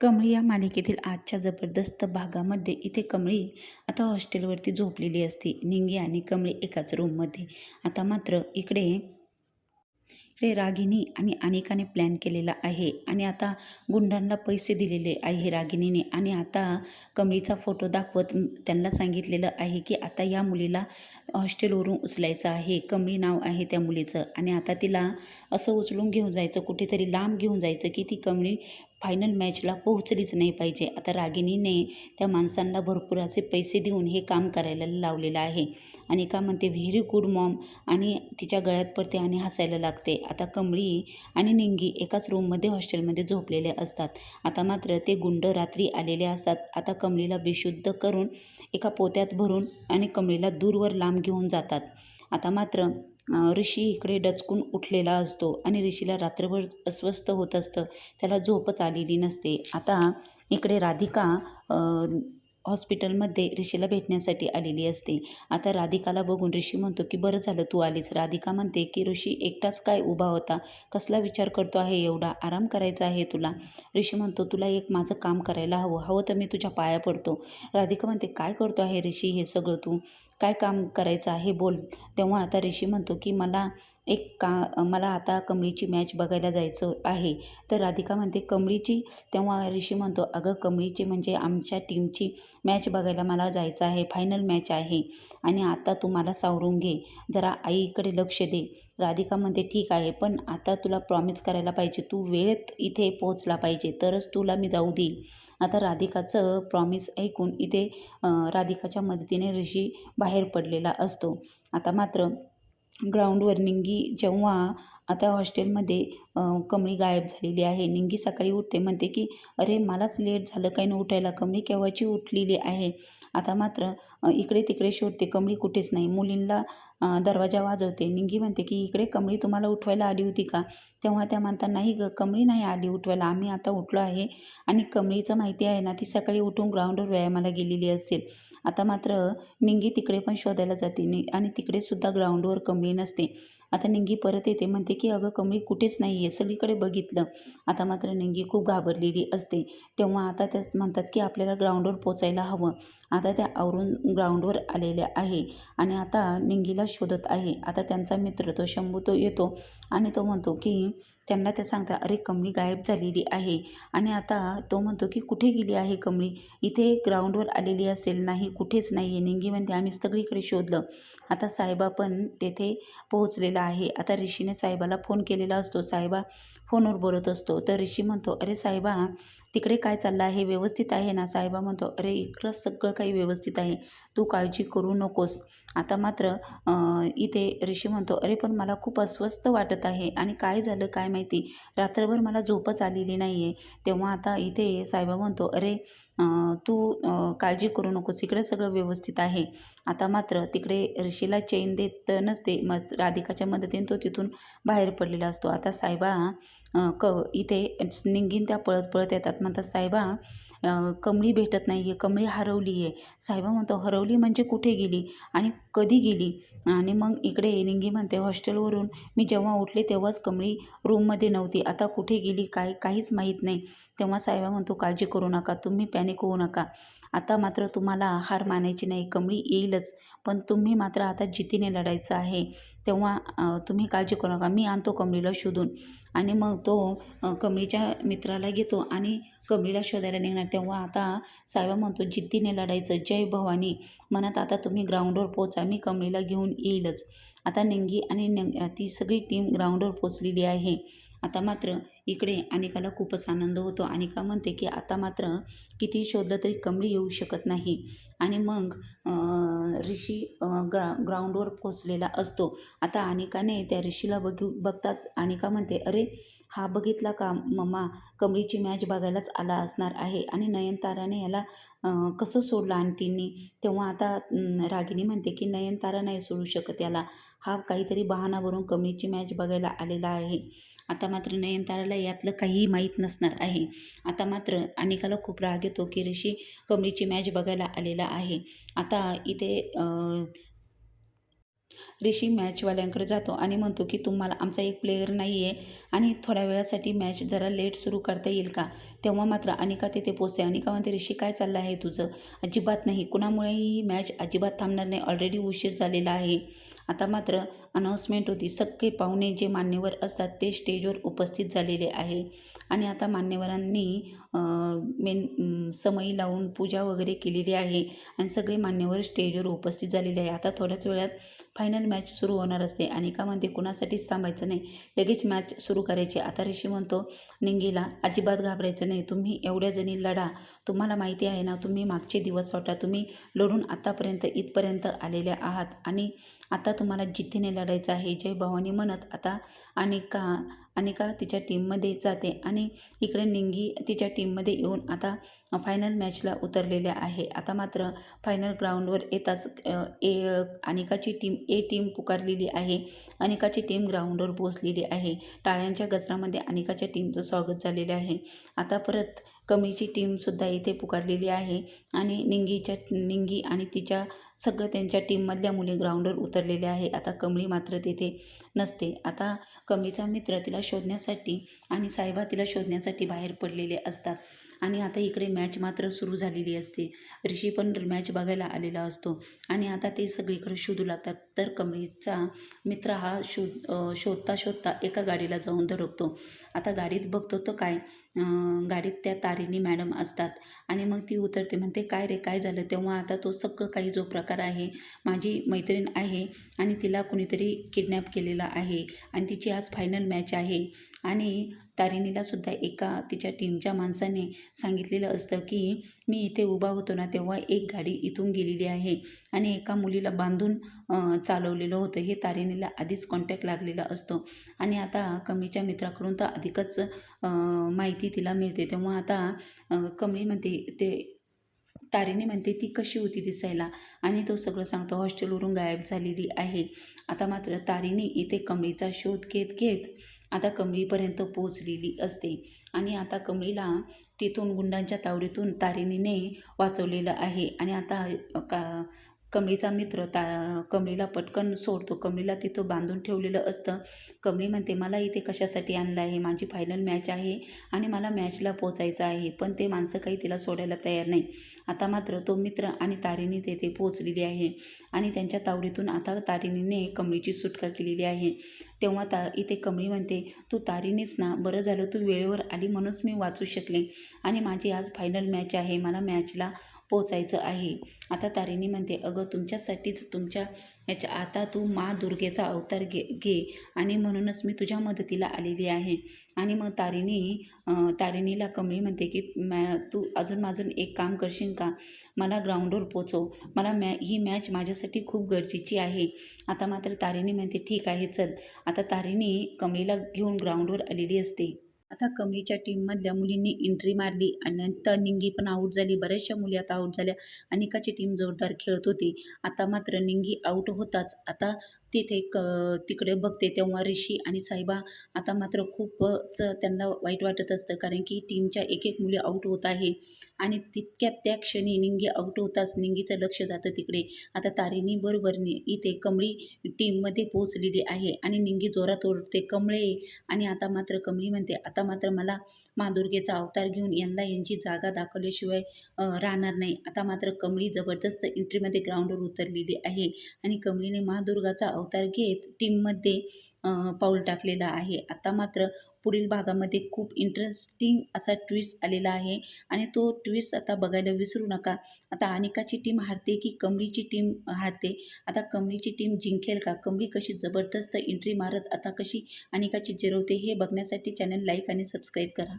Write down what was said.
कमळी या मालिकेतील आजच्या जबरदस्त भागामध्ये इथे कमळी आता हॉस्टेलवरती झोपलेली असते. निंगी आणि कमळी एकाच रूममध्ये. आता मात्र इकडे इकडे रागिनी आणि अनिकाने प्लॅन केलेला आहे आणि आता गुंडांना पैसे दिलेले आहे रागिनीने आणि आता कमळीचा फोटो दाखवत त्यांना सांगितलेलं आहे की आता या मुलीला हॉस्टेलवरून उचलायचं आहे. कमळी नाव आहे त्या मुलीचं आणि आता तिला असं उचलून घेऊन जायचं कुठेतरी लांब घेऊन जायचं की ती कमळी फायनल मॅचला पोहोचलीच नाही पाहिजे. आता रागिणीने त्या माणसांना भरपूर असे पैसे देऊन हे काम करायला लावलेलं आहे. आणि का म्हणते व्हेरी गुड मॉम. आणि तिच्या गळ्यात पडते आणि हसायला लागते. आता कमळी आणि निंगी एकाच रूममध्ये हॉस्टेलमध्ये झोपलेले असतात. आता मात्र ते गुंड रात्री आलेले असतात. आता कमळीला बेशुद्ध करून एका पोत्यात भरून आणि कमळीला दूरवर लांब घेऊन जातात. आता मात्र ऋषी इकडे डचकून उठलेला असतो आणि ऋषीला रात्रभर अस्वस्थ होत असतं. त्याला झोपच आलेली नसते. आता इकडे राधिका हॉस्पिटलमध्ये ऋषीला भेटण्यासाठी आलेली असते. आता राधिकाला बघून ऋषी म्हणतो की बरं झालं तू आलीस. राधिका म्हणते की ऋषी एकटाच काय उभा होता? कसला विचार करतो आहे एवढा? आराम करायचा आहे तुला? ऋषी म्हणतो तुला एक माझं काम करायला हवं. हवं तर मी तुझ्या पाया पडतो. राधिका म्हणते काय करतो आहे ऋषी हे सगळं तू? काय काम करायचं आहे बोल. तेव्हा आता ऋषी म्हणतो की मला एक का मला आता कमळीची मॅच बघायला जायचं आहे. तर राधिका म्हणते कमळीची? तेव्हा ऋषी म्हणतो अगं कमळीची म्हणजे आमच्या टीमची मॅच बघायला मला जायचं आहे. फायनल मॅच आहे. आणि आता तू मला सावरून घे. जरा आईकडे लक्ष दे. राधिका म्हणते ठीक आहे पण आता तुला प्रॉमिस करायला पाहिजे. तू वेळेत इथे पोहोचला पाहिजे. तरच तुला मी जाऊ देईल. आता राधिकाचं प्रॉमिस ऐकून इथे राधिकाच्या मदतीने ऋषी बाहेर पडलेला असतो. आता मात्र ग्राउंडवर निंगी जेव्हा आता हॉस्टेलमध्ये कमळी गायब झालेली आहे. निंगी सकाळी उठते म्हणते की अरे मलाच लेट झालं काही न उठायला? कमळी केव्हाची उठलेली आहे? आता मात्र इकडे तिकडे शोधते कमळी कुठेच नाही. मुलींना दरवाजा वाजवते. निंगी म्हणते की इकडे कमळी तुम्हाला उठवायला आली होती का? तेव्हा त्या म्हणतात नाही ग कमळी नाही आली उठवायला. आम्ही आता उठलो आहे आणि कमळीचं माहिती आहे ना ती सकाळी उठून ग्राउंडवर व्यायामाला गेलेली असेल. आता मात्र निंगी तिकडे पण शोधायला जाते नि आणि तिकडे सुद्धा ग्राउंडवर कमळी नसते. आता निंगी परत येते म्हणते की अगं कमळी कुठेच नाही आहे सगळीकडे बघितलं. आता मात्र निंगी खूप घाबरलेली असते. तेव्हा आता त्याच म्हणतात की आपल्याला ग्राउंडवर पोचायला हवं. आता त्या आवरून ग्राउंडवर आलेल्या आहे आणि आता निंगीला शोधत आहे. आता त्यांचा मित्र तो शंभू तो येतो आणि तो म्हणतो की त्यांना त्या सांगता अरे कमळी गायब झालेली आहे. आणि आता तो म्हणतो की कुठे गेली आहे कमळी? इथे ग्राउंडवर आलेली असेल. नाही कुठेच नाही आहे निंगी म्हणते आम्ही सगळीकडे शोधलं. आता साहेबा पण तेथे पोहोचलेला आहे. आता ऋषीने साहेबाला फोन केलेला असतो. साहेबा फोनवर बोलत असतो. तर ऋषी म्हणतो अरे साहेबा तिकडे काय चाललं आहे? व्यवस्थित आहे ना? साहेबा म्हणतो अरे इकडं सगळं काही व्यवस्थित आहे. तू काळजी करू नकोस. आता मात्र इथे ऋषी म्हणतो अरे पण मला खूप अस्वस्थ वाटत आहे. आणि काय झालं काय माहिती? रात्रभर मला झोपच आलेली नाही आहे तेव्हा आता इथे साहेबा म्हणतो अरे तू काळजी करू नकोस. इकडे सगळं व्यवस्थित आहे. आता मात्र तिकडे ऋषीला चैन देत नसते म राधिकाच्या मदतीने तो तिथून बाहेर पडलेला असतो. आता साहेबा क इथे निंगीन त्या पळत पळत येतात. म्हणतात साहेबा कमळी भेटत नाही आहे कमळी हरवली आहे साहेबा म्हणतो हरवली म्हणजे कुठे गेली? आणि कधी गेली? आणि मग इकडे एनिंगी म्हणते. हॉस्टेलवरून मी जेव्हा उठले तेव्हाच कमळी रूममध्ये नव्हती. आता कुठे गेली काय काहीच माहीत नाही. तेव्हा साहेबा म्हणतो काळजी करू नका तुम्ही पॅनिक होऊ नका. आता मात्र तुम्हाला हार मानायची नाही कमळी येईलच. पण तुम्ही मात्र आता जितीने लढायचं आहे. तेव्हा तुम्ही काळजी करू नका. मी आणतो कमळीला शोधून. आणि मग तो कमळीच्या मित्राला घेतो आणि कमलीला शोधायला निघणार. तेव्हा आता साहेबा म्हणतो जिद्दीने लढायचं. जय भवानी. म्हणत आता तुम्ही ग्राउंडवर पोचा मी कमलीला घेऊन येईलच. आता निंगी आणि निंग ती सगळी टीम ग्राउंडवर पोचलेली आहे. आता मात्र इकडे अनिकाला खूपच आनंद होतो. अनिका म्हणते की आता मात्र किती शोधलं तरी कमळी येऊ शकत नाही. आणि मग ऋषी ग्रा ग्राउंडवर पोचलेला असतो. आता अनिकाने त्या ऋषीला बघू बघताच अनिका म्हणते अरे हा बघितला का मम्मा? कमळीची मॅच बघायलाच आला असणार आहे. आणि नयनताराने याला कसं सोडलं आंटींनी? तेव्हा आता रागिनी म्हणते की नयनतारा नाही सोडू शकत याला. हा काहीतरी बहाणा भरून कमळीची मॅच बघायला आलेला आहे. आता मात्र नयनताराला यातलं काहीही माहीत नसणार आहे. आता मात्र अनिकाला खूप राग येतो की ऋषी कमळीची मॅच बघायला आलेला आहे. आता इथे ऋषी मॅचवाल्यांकडे जातो आणि म्हणतो की तुम्हाला आमचा एक प्लेयर नाही आहे आणि थोड्या वेळासाठी मॅच जरा लेट सुरू करता येईल का? तेव्हा मात्र अनिका तिथे पोचते अनिका म्हणते ऋषी काय चाललं आहे तुझं? अजिबात नाही. कुणामुळेही ही मॅच अजिबात थांबणार नाही. ऑलरेडी उशीर झालेला आहे. आता मात्र अनाऊन्समेंट होती. सगळे पाहुणे जे मान्यवर असतात ते स्टेजवर उपस्थित झालेले आहे. आणि आता मान्यवरांनी मेन समई लावून पूजा वगैरे केलेली आहे. आणि सगळे मान्यवर स्टेजवर उपस्थित झालेले आहे. आता थोड्याच वेळात फायनल मॅच सुरू होणार असते. आणि का म्हणते कुणासाठीच थांबायचं नाही. लगेच मॅच सुरू करायची. आता ऋषी म्हणतो निंगीला अजिबात घाबरायचं नाही. तुम्ही एवढ्या जणी लढा. तुम्हाला माहिती आहे ना तुम्ही मागचे दिवस वाटा तुम्ही लढून आतापर्यंत इथपर्यंत आलेल्या आहात. आणि आता तुम्हाला जिद्दीने लढायचं आहे. जय भवानी म्हणत आता अनिका अनिका तिच्या टीममध्ये जाते आणि इकडे निंगी तिच्या टीममध्ये येऊन आता फायनल मॅचला उतरलेल्या आहे. आता मात्र फायनल ग्राउंडवर येताच ए अनिकाची टीम ए टीम पुकारलेली आहे. अनिकाची टीम ग्राउंडवर पोचलेली आहे. टाळ्यांच्या गजरामध्ये अनिकाच्या टीमचं स्वागत झालेलं आहे. आता परत कमीची टीमसुद्धा इथे पुकारलेली आहे. आणि निंगीच्या निंगी आणि तिच्या सगळं त्यांच्या टीममधल्या मुली ग्राउंडवर उतरलेल्या आहे. आता कमळी मात्र तेथे नसते. आता कमळीचा मित्र तिला शोधण्यासाठी आणि साहेबा तिला शोधण्यासाठी बाहेर पडलेले असतात. आणि आता इकडे मॅच मात्र सुरू झालेली असते. ऋषी पण मॅच बघायला आलेला असतो. आणि आता ते सगळीकडे शोधू लागतात. तर कमळीचा मित्र हा शोध शोधता शोधता एका गाडीला जाऊन धडकतो. आता गाडीत बघतो तर काय गाडीत त्या तारिणी मॅडम असतात. आणि मग ती उतरते. म्हणते काय रे काय झालं? तेव्हा आता तो सगळं काही जो प्रकार आहे माझी मैत्रीण आहे आणि तिला कुणीतरी किडनॅप केलेला आहे. आणि तिची आज फायनल मॅच आहे. आणि तारिणीलासुद्धा एका तिच्या टीमच्या माणसाने सांगितलेलं असतं की मी इथे उभा होतो ना तेव्हा एक गाडी इथून गेलेली आहे आणि एका मुलीला बांधून चालवलेलं होतं. हे तारिणीला आधीच कॉन्टॅक्ट लागलेला असतो. आणि आता कमीच्या मित्राकडून तर अधिकच माहिती तिला मिळते. तेव्हा आता कमळी म्हणते ते तारीने म्हणते ती कशी होती दिसायला? आणि तो सगळं सांगतो हॉस्टेलवरून गायब झालेली आहे. आता मात्र तारीने इथे कमळीचा शोध घेत घेत आता कमळीपर्यंत पोचलेली असते. आणि आता कमळीला तिथून गुंडांच्या तावडीतून तारिणीने वाचवलेलं आहे. आणि आता का कमळीचा मित्र ता कमळीला पटकन सोडतो. कमळीला तिथं बांधून ठेवलेलं असतं. कमळी म्हणते मला इथे कशासाठी आणलं आहे माझी फायनल मॅच आहे आणि मला मॅचला पोचायचं आहे पण ते माणसं काही तिला सोडायला तयार नाही. आता मात्र तो मित्र आणि तारिणी तेथे पोचलेली आहे आणि त्यांच्या तावडीतून आता तारिणीने कमळीची सुटका केलेली आहे. तेव्हा ता इथे कमळी म्हणते तू तारिणीच ना? बरं झालं तू वेळेवर आली म्हणूनच मी वाचू शकले आणि माझी आज फायनल मॅच आहे. मला मॅचला पोचायचं आहे. आता तारिणी म्हणते अगं तुमच्यासाठीच तुमच्या याच्या आता तू मा दुर्गेचा अवतार घे घे. आणि म्हणूनच मी तुझ्या मदतीला आलेली आहे. आणि मग तारिणी तारिणीला कमळी म्हणते की मॅ तू अजून माझं एक काम करशील का? मला ग्राउंडवर पोचव. मला मॅ ही मॅच माझ्यासाठी खूप गरजेची आहे. आता मात्र तारिणी म्हणते ठीक आहे चल. आता तारिणी कमळीला घेऊन ग्राउंडवर आलेली असते. आता कमलीच्या टीममधल्या मुलींनी एंट्री मारली आणि नंतर निंगी पण आऊट झाली. बऱ्याचशा मुली आता आऊट झाल्या. अनिकाची टीम जोरदार खेळत होती. आता मात्र निंगी आऊट होताच. आता तिथे क तिकडे बघते तेव्हा ऋषी आणि साईबा आता मात्र खूपच त्यांना वाईट वाटत असतं. कारण की टीमच्या एक एक मुली आऊट होत आहे आणि तितक्यात त्या क्षणी निंगी आऊट होताच निंगीचं लक्ष जातं तिकडे. आता तारिणी बरोबर इथे कमळी टीममध्ये पोहोचलेली आहे आणि निंगी जोरात ओरडते कमळे! आणि आता मात्र कमळी म्हणते आता मात्र मला मादुर्गेचा अवतार घेऊन यांना यांची जागा दाखवल्याशिवाय राहणार नाही. आता मात्र कमळी जबरदस्त एंट्रीमध्ये ग्राउंडवर उतरलेली आहे आणि कमळीने महादुर्गाचा अवतार घेत टीममध्ये पाऊल टाकलेला आहे. आता मात्र पुढील भागामध्ये खूप इंटरेस्टिंग असा ट्विस्ट आलेला आहे आणि तो ट्विस्ट आता बघायला विसरू नका. आता अनिकाची टीम हारते की कमळीची टीम हारते? आता कमळीची टीम जिंकेल का? कमळी कशी जबरदस्त एंट्री मारत आता कशी अनिकाची जिरवते हे बघण्यासाठी चॅनल लाईक आणि सबस्क्राईब करा.